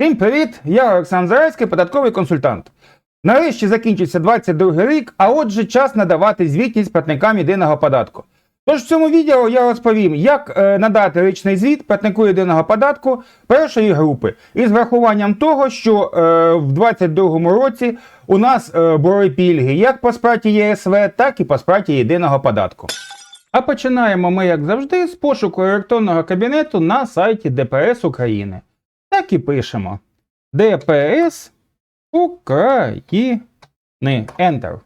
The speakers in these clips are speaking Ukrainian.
Всім привіт! Я Олександр Зарецький, податковий консультант. Нарешті закінчився 22 рік, а отже, час надавати звітність платникам єдиного податку. Тож в цьому відео я розповім, як е, надати річний звіт платнику єдиного податку першої групи із врахуванням того, що е, в 22 році у нас е, були пільги як по сплаті ЄСВ, так і по сплаті єдиного податку. А починаємо ми, як завжди, з пошуку електронного кабінету на сайті ДПС України. Так і пишемо. DPS України. Enter.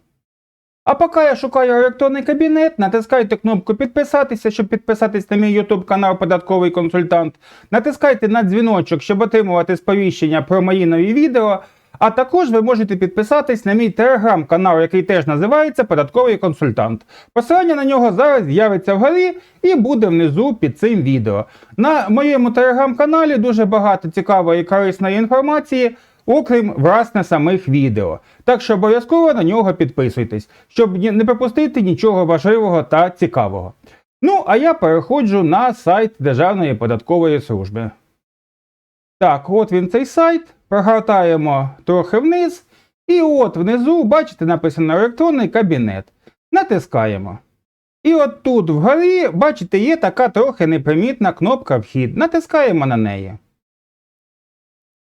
А поки я шукаю електронний кабінет, натискайте кнопку підписатися, щоб підписатись на мій YouTube канал Податковий консультант. Натискайте на дзвіночок, щоб отримувати сповіщення про мої нові відео. А також ви можете підписатись на мій телеграм-канал, який теж називається Податковий консультант. Посилання на нього зараз з'явиться вгорі і буде внизу під цим відео. На моєму телеграм-каналі дуже багато цікавої і корисної інформації, окрім власне самих відео. Так що обов'язково на нього підписуйтесь, щоб не пропустити нічого важливого та цікавого. Ну, а я переходжу на сайт Державної податкової служби. Так, от він цей сайт. Прогортаємо трохи вниз. І от внизу, бачите, написано електронний кабінет. Натискаємо. І от тут вгорі, бачите, є така трохи непримітна кнопка Вхід. Натискаємо на неї.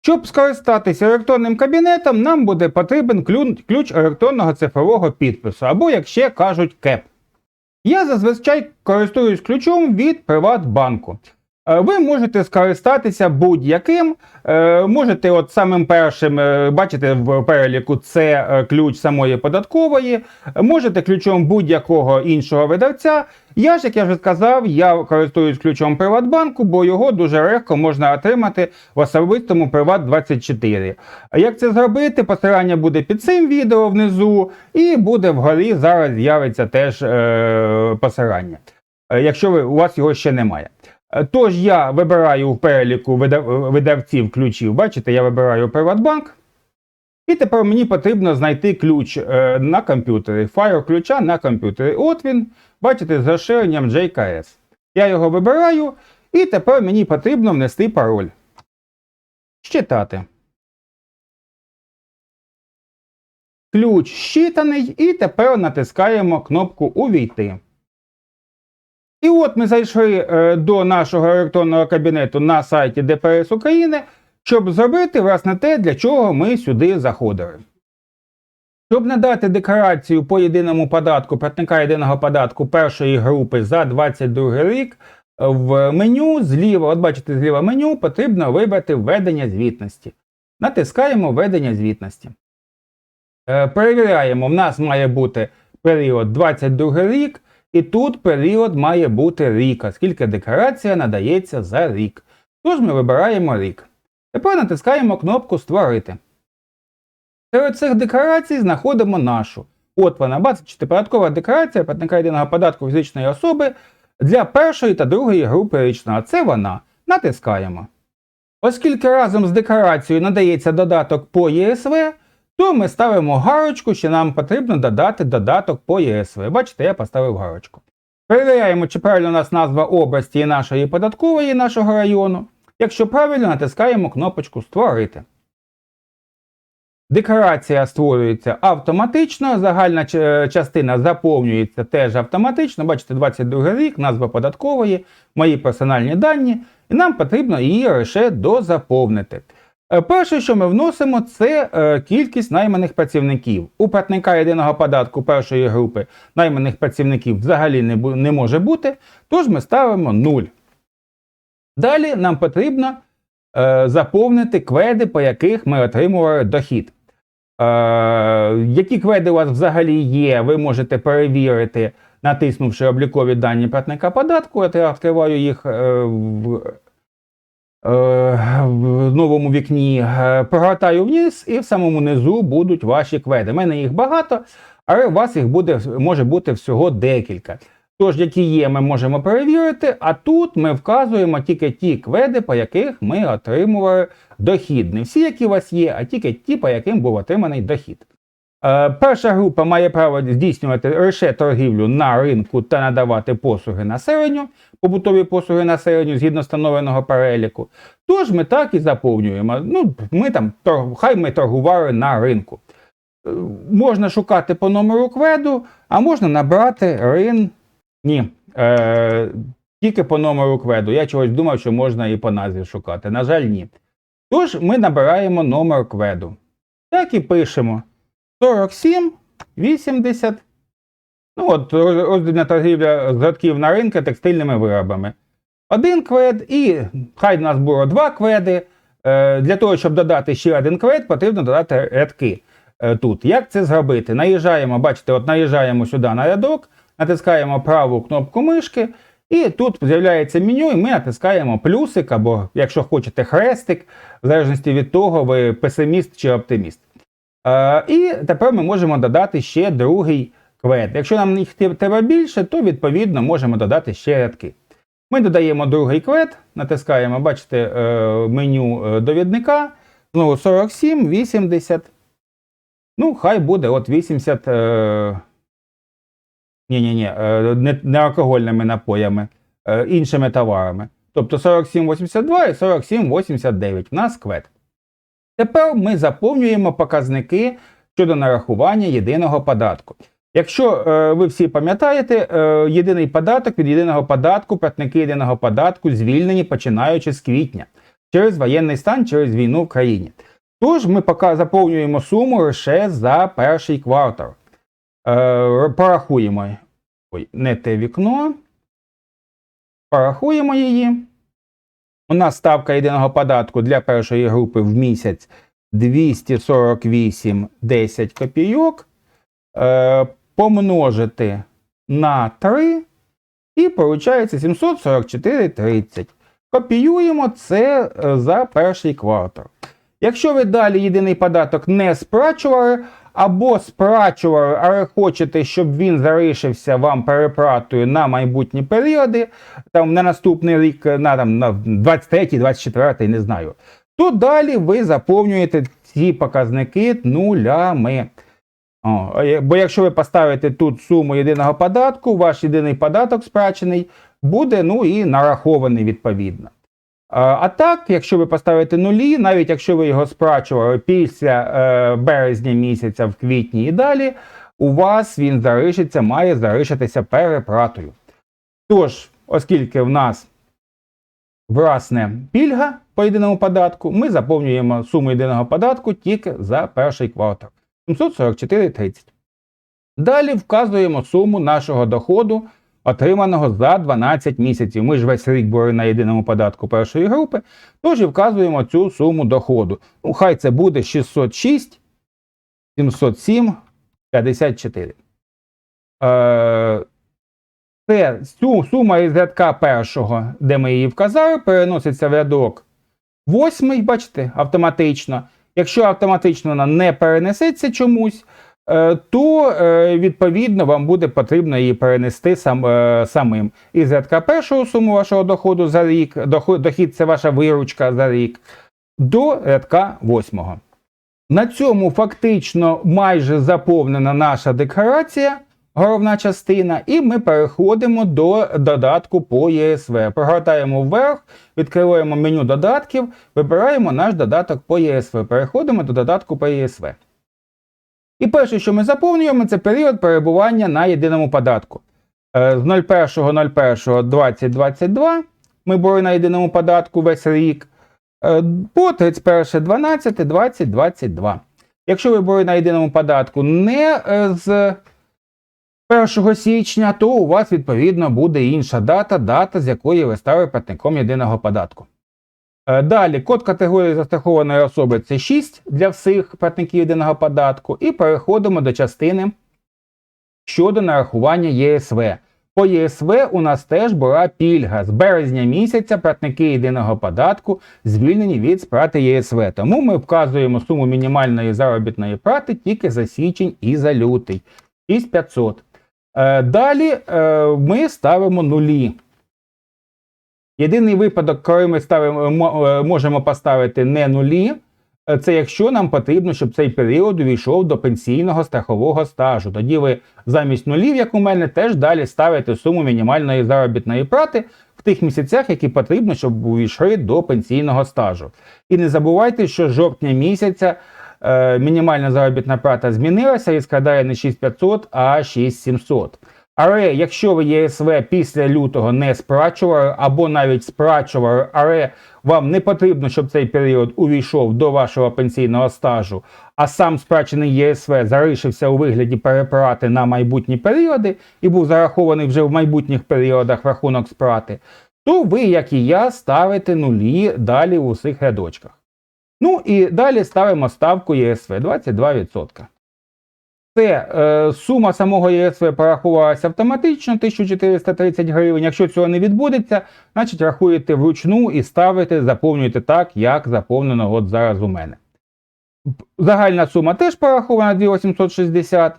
Щоб скористатися електронним кабінетом, нам буде потрібен ключ електронного цифрового підпису, або, як ще кажуть, КЕП. Я зазвичай користуюсь ключом від Приватбанку. Е, Ви можете скористатися будь-яким. Е, Можете, от самим першим, е, бачите в переліку, це ключ самої податкової. Можете ключом будь-якого іншого видавця. Я ж, як я вже сказав, я користуюсь ключом Приватбанку, бо його дуже легко можна отримати в особистому Приват24. Як це зробити? Посилання буде під цим відео внизу, і буде вгорі зараз з'явиться теж е, посилання, якщо ви, у вас його ще немає. Е, Тож я вибираю в переліку видавців ключів. Бачите, я вибираю Приватбанк. І тепер мені потрібно знайти ключ е, на комп'ютері, файл ключа на комп'ютері. От він, бачите, з розширенням JKS. Я його вибираю, і тепер мені потрібно внести пароль. Щитати. Ключ щитаний, і тепер натискаємо кнопку Увійти. І от ми зайшли е, до нашого електронного кабінету на сайті ДПС України, щоб зробити власне те, для чого ми сюди заходили. Щоб надати декларацію по єдиному податку платника єдиного податку першої групи за 22 рік, в меню зліва, от бачите, зліва меню потрібно вибрати введення звітності. Натискаємо введення звітності. Е, Перевіряємо, в нас має бути період 22 рік, і тут період має бути рік, оскільки декларація надається за рік. Тож ми вибираємо рік. Тепер натискаємо кнопку Створити. Серед цих декларацій знаходимо нашу. От вона, бачите, податкова декларація платника єдиного податку фізичної особи для першої та другої групи річного. Це вона. Натискаємо. Оскільки разом з декларацією надається додаток по ЄСВ, то ми ставимо гарочку, що нам потрібно додати додаток по ЄСВ. Бачите, я поставив гарочку. Перевіряємо, чи правильно у нас назва області і нашої податкової, нашого району. Якщо правильно, натискаємо кнопочку Створити. Декларація створюється автоматично, загальна частина заповнюється теж автоматично. Бачите, 22 рік, назва податкової, мої персональні дані, і нам потрібно її лише дозаповнити. Е, Перше, що ми вносимо, це е, кількість найманих працівників. У платника єдиного податку першої групи найманих працівників взагалі не, не може бути, тож ми ставимо 0. Далі нам потрібно е, заповнити кведи, по яких ми отримували дохід. Е, які кведи у вас взагалі є, ви можете перевірити, натиснувши облікові дані платника податку. Я відкриваю їх е, в, в новому вікні, е, прогортаю вниз, і в самому низу будуть ваші кведи. У мене їх багато, але у вас їх буде, може бути всього декілька. Тож, які є, ми можемо перевірити, а тут ми вказуємо тільки ті кведи, по яких ми отримували дохід. Не всі, які у вас є, а тільки ті, по яким був отриманий дохід. Е, Перша група має право здійснювати лише торгівлю на ринку та надавати послуги населенню, побутові послуги населенню згідно встановленого переліку. Тож ми так і заповнюємо. Ну, ми там хай ми торгували на ринку. Е, Можна шукати по номеру кведу, а можна набрати рин. Ні. Е, тільки по номеру кведу. Я чогось думав, що можна і по назві шукати. На жаль, ні. Тож ми набираємо номер кведу. Так і пишемо 47 80. Ну от роз- роздільна торгівля згадків на ринку текстильними виробами. Один квед, і хай в нас було два кведи. Е, Для того, щоб додати ще один квед, потрібно додати рядки е, тут. Як це зробити? Наїжджаємо, бачите, от наїжджаємо сюди на рядок, натискаємо праву кнопку мишки, і тут з'являється меню, і ми натискаємо плюсик, або, якщо хочете, хрестик, в залежності від того, ви песиміст чи оптиміст. Е, і тепер ми можемо додати ще другий квед. Якщо нам їх треба більше, то відповідно можемо додати ще рядки. Ми додаємо другий квед, натискаємо, бачите, е, меню е, довідника. Знову 47, 80. Ну, хай буде от 80. Е... Ні-ні-ні, не, алкогольними напоями, іншими товарами. Тобто 47,82 і 47,89. В нас квет. Тепер ми заповнюємо показники щодо нарахування єдиного податку. Якщо е, ви всі пам'ятаєте, е, єдиний податок від єдиного податку, платники єдиного податку звільнені починаючи з квітня через воєнний стан, через війну в країні. Тож ми поки заповнюємо суму лише за перший квартал. Е, порахуємо. Ой, не те вікно. Порахуємо її. У нас ставка єдиного податку для першої групи в місяць 248,10 копійок. Е, помножити на 3 і виходить 744,30. Копіюємо це е, за перший квартал. Якщо ви далі єдиний податок не сплачували, або сплачували, але хочете, щоб він залишився вам переплатою на майбутні періоди, там на наступний рік, на там на 23, 24, не знаю, то далі ви заповнюєте ці показники нулями. О, бо якщо ви поставите тут суму єдиного податку, ваш єдиний податок сплачений буде ну і нарахований відповідно. А, а так, якщо ви поставите нулі, навіть якщо ви його сплачували після е, березня місяця в квітні і далі, у вас він залишиться, має залишитися переплатою. Tож, оскільки в нас власне пільга по єдиному податку, ми заповнюємо суму єдиного податку тільки за перший квартал 744,30. Далі вказуємо суму нашого доходу, отриманого за 12 місяців. Ми ж весь рік були на єдиному податку першої групи, тож і вказуємо цю суму доходу. Ну, хай це буде 606 707 54. Е, це сума із рядка першого, де ми її вказали, переноситься в рядок восьмий, бачите, автоматично. Якщо автоматично вона не перенесеться чомусь, то е, відповідно вам буде потрібно її перенести сам, е, самим. Із рядка першого суму вашого доходу за рік, доход, дохід це ваша виручка за рік, до рядка восьмого. На цьому фактично майже заповнена наша декларація, головна частина, і ми переходимо до додатку по ЄСВ. Прогортаємо вверх, відкриваємо меню додатків, вибираємо наш додаток по ЄСВ. Переходимо до додатку по ЄСВ. І перше, що ми заповнюємо, це період перебування на єдиному податку. Е, З 01.01.2022 ми були на єдиному податку весь рік. е, По 31.12.2022. Якщо ви були на єдиному податку не е, з 1 січня, то у вас відповідно буде інша дата, дата, з якої ви стали платником єдиного податку. Е, Далі код категорії застрахованої особи це 6 для всіх платників єдиного податку. І переходимо до частини щодо нарахування ЄСВ. По ЄСВ у нас теж була пільга. З березня місяця платники єдиного податку звільнені від сплати ЄСВ. Тому ми вказуємо суму мінімальної заробітної плати тільки за січень і за лютий 6500. Е, Далі е, ми ставимо нулі. Єдиний випадок, коли ми ставимо, е, можемо поставити не нулі, Е, Це якщо нам потрібно, щоб цей період увійшов до пенсійного страхового стажу. Тоді ви замість нулів, як у мене, теж далі ставите суму мінімальної заробітної плати в тих місяцях, які потрібно, щоб увійшли до пенсійного стажу. І не забувайте, що жовтня місяця е, мінімальна заробітна плата змінилася і складає не 6500, а 6700. Але якщо ви ЄСВ після лютого не сплачували або навіть сплачували, але вам не потрібно, щоб цей період увійшов до вашого пенсійного стажу, а сам сплачений ЄСВ залишився у вигляді переплати на майбутні періоди і був зарахований вже в майбутніх періодах рахунок сплати, то ви, як і я, ставите нулі далі в усіх рядочках. Ну і далі ставимо ставку ЄСВ 22%. Це е, сума самого ЄСВ порахувалася автоматично 1430 гривень. Якщо цього не відбудеться, значить рахуєте вручну і ставите, заповнюєте так, як заповнено от зараз у мене. Загальна сума теж порахована 2860.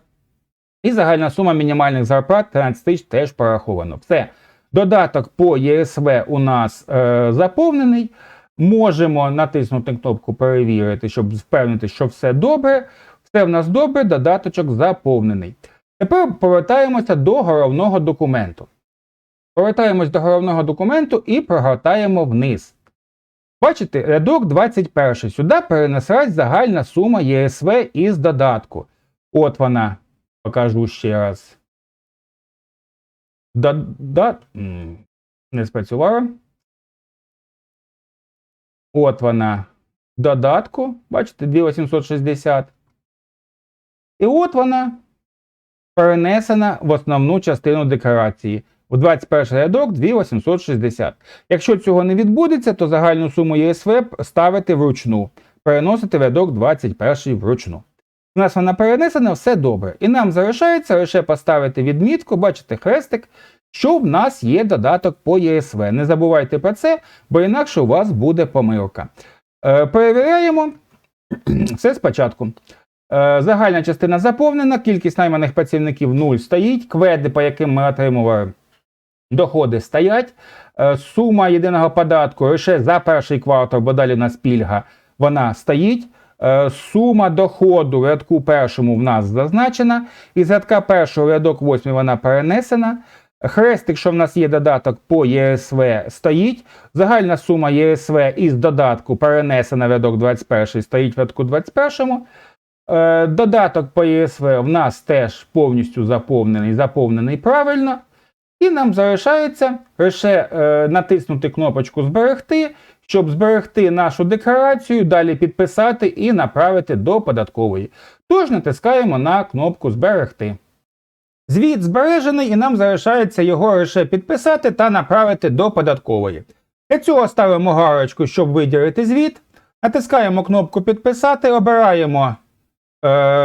І загальна сума мінімальних зарплат 13 тисяч теж пораховано. Все. Додаток по ЄСВ у нас е, заповнений. Можемо натиснути кнопку перевірити, щоб впевнити, що все добре. Все в нас добре, додаточок заповнений. Тепер повертаємося до головного документу. Повертаємось до головного документу і прогортаємо вниз. Бачите, рядок 21. Сюди перенеслась загальна сума ЄСВ із додатку. От вона. Покажу ще раз. Да, да, не спрацювала. От вона. Додатку. Бачите, 2860. І от вона перенесена в основну частину декларації. У 21 рядок 2860. Якщо цього не відбудеться, то загальну суму ЄСВ ставити вручну. Переносити в рядок 21 вручну. У нас вона перенесена, все добре. І нам залишається лише поставити відмітку, бачите, хрестик, що в нас є додаток по ЄСВ. Не забувайте про це, бо інакше у вас буде помилка. Е, перевіряємо все спочатку. Е, Загальна частина заповнена, кількість найманих працівників 0 стоїть, кведи, по яким ми отримували доходи, стоять. Е, Сума єдиного податку лише за перший квартал, бо далі у нас пільга, вона стоїть. Е, Сума доходу в рядку першому в нас зазначена. Із рядка першого рядок восьмий вона перенесена. Хрестик, що в нас є додаток по ЄСВ, стоїть. Загальна сума ЄСВ із додатку перенесена в рядок 21 стоїть в рядку 21. Е, Додаток по ЄСВ в нас теж повністю заповнений, заповнений правильно. І нам залишається лише е, натиснути кнопочку Зберегти, щоб зберегти нашу декларацію, далі підписати і направити до податкової. Тож натискаємо на кнопку Зберегти. Звіт збережений, і нам залишається його лише підписати та направити до податкової. Для цього ставимо галочку, щоб виділити звіт. Натискаємо кнопку Підписати, обираємо,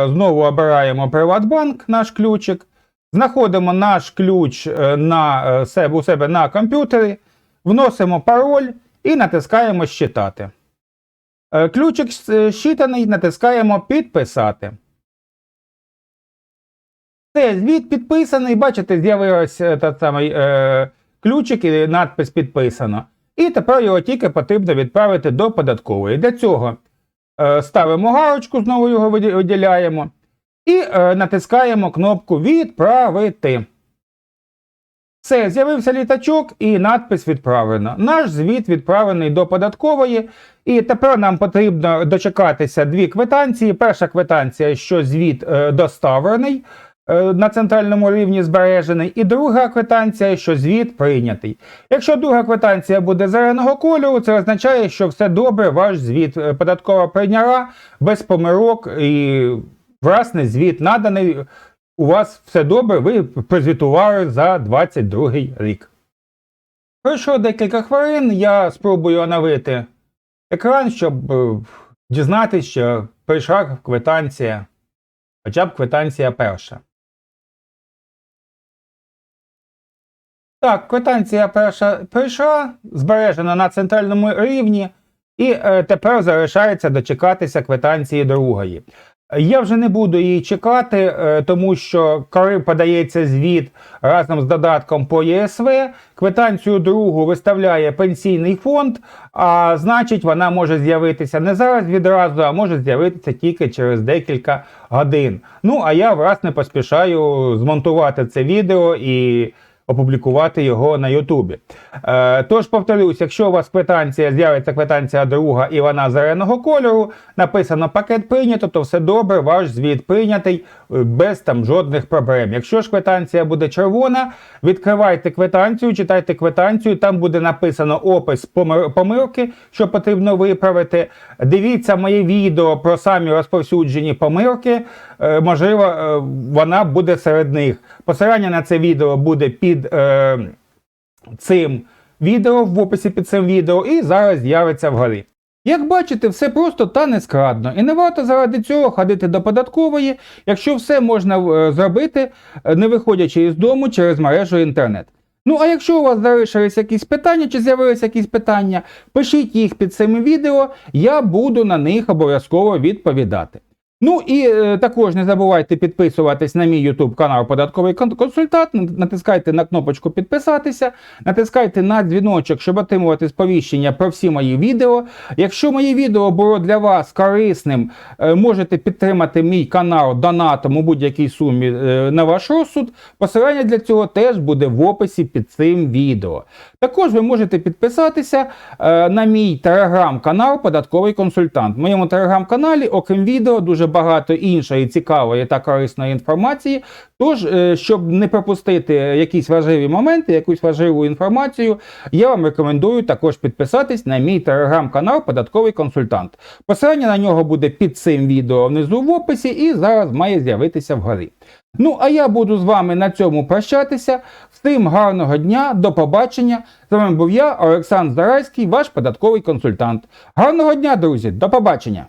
знову обираємо Приватбанк, наш ключик. Знаходимо наш ключ е, на е, себе, у себе на комп'ютері, вносимо пароль і натискаємо Щитати. Е, Ключик е, щитаний, натискаємо Підписати. Все, звіт підписаний. Бачите, з'явився е, ключик і надпис підписано. І тепер його тільки потрібно відправити до податкової. Для цього е, ставимо галочку, знову його виділяємо. І е, натискаємо кнопку Відправити. Все, з'явився літачок і надпис відправлено. Наш звіт відправлений до податкової. І тепер нам потрібно дочекатися дві квитанції. Перша квитанція, що звіт е, доставлений е, на центральному рівні збережений, і друга квитанція, що звіт прийнятий. Якщо друга квитанція буде зеленого кольору, це означає, що все добре, ваш звіт е, податкова прийняла без помилок і власне звіт наданий. У вас все добре, ви прозвітували за 22 рік. Пройшло декілька хвилин, я спробую оновити екран, щоб е, дізнатися, що прийшла квитанція, хоча б квитанція перша. Так, квитанція перша прийшла, збережена на центральному рівні, і е, тепер залишається дочекатися квитанції другої. Я вже не буду її чекати, е, тому що коли подається звіт разом з додатком по ЄСВ, квитанцію другу виставляє пенсійний фонд, а значить вона може з'явитися не зараз відразу, а може з'явитися тільки через декілька годин. Ну а я власне поспішаю змонтувати це відео і опублікувати його на Ютубі. Е, тож повторюсь, якщо у вас квитанція з'явиться квитанція друга і вона зеленого кольору, написано пакет прийнято, то все добре, ваш звіт прийнятий е, без там жодних проблем. Якщо ж квитанція буде червона, відкривайте квитанцію, читайте квитанцію, там буде написано опис помилки, що потрібно виправити. Дивіться моє відео про самі розповсюджені помилки. Е, можливо, е, вона буде серед них. Посилання на це відео буде під е, цим відео, в описі під цим відео, і зараз з'явиться вгорі. Як бачите, все просто та нескладно, і не варто заради цього ходити до податкової, якщо все можна е, зробити, е, не виходячи із дому через мережу інтернет. Ну а якщо у вас залишились якісь питання чи з'явилися якісь питання, пишіть їх під цим відео, я буду на них обов'язково відповідати. Ну і е, також не забувайте підписуватись на мій YouTube канал Податковий консультант. Натискайте на кнопочку підписатися, натискайте на дзвіночок, щоб отримувати сповіщення про всі мої відео. Якщо моє відео було для вас корисним, е, можете підтримати мій канал донатом у будь-якій сумі е, на ваш розсуд. Посилання для цього теж буде в описі під цим відео. Також ви можете підписатися на мій телеграм-канал Податковий консультант. В моєму телеграм-каналі, окрім відео, дуже багато іншої цікавої та корисної інформації. Тож, е, щоб не пропустити якісь важливі моменти, якусь важливу інформацію, я вам рекомендую також підписатись на мій телеграм-канал Податковий консультант. Посилання на нього буде під цим відео внизу в описі і зараз має з'явитися вгорі. Ну, а я буду з вами на цьому прощатися. Всім гарного дня, до побачення. З вами був я, Олександр Зарайський, ваш податковий консультант. Гарного дня, друзі, до побачення!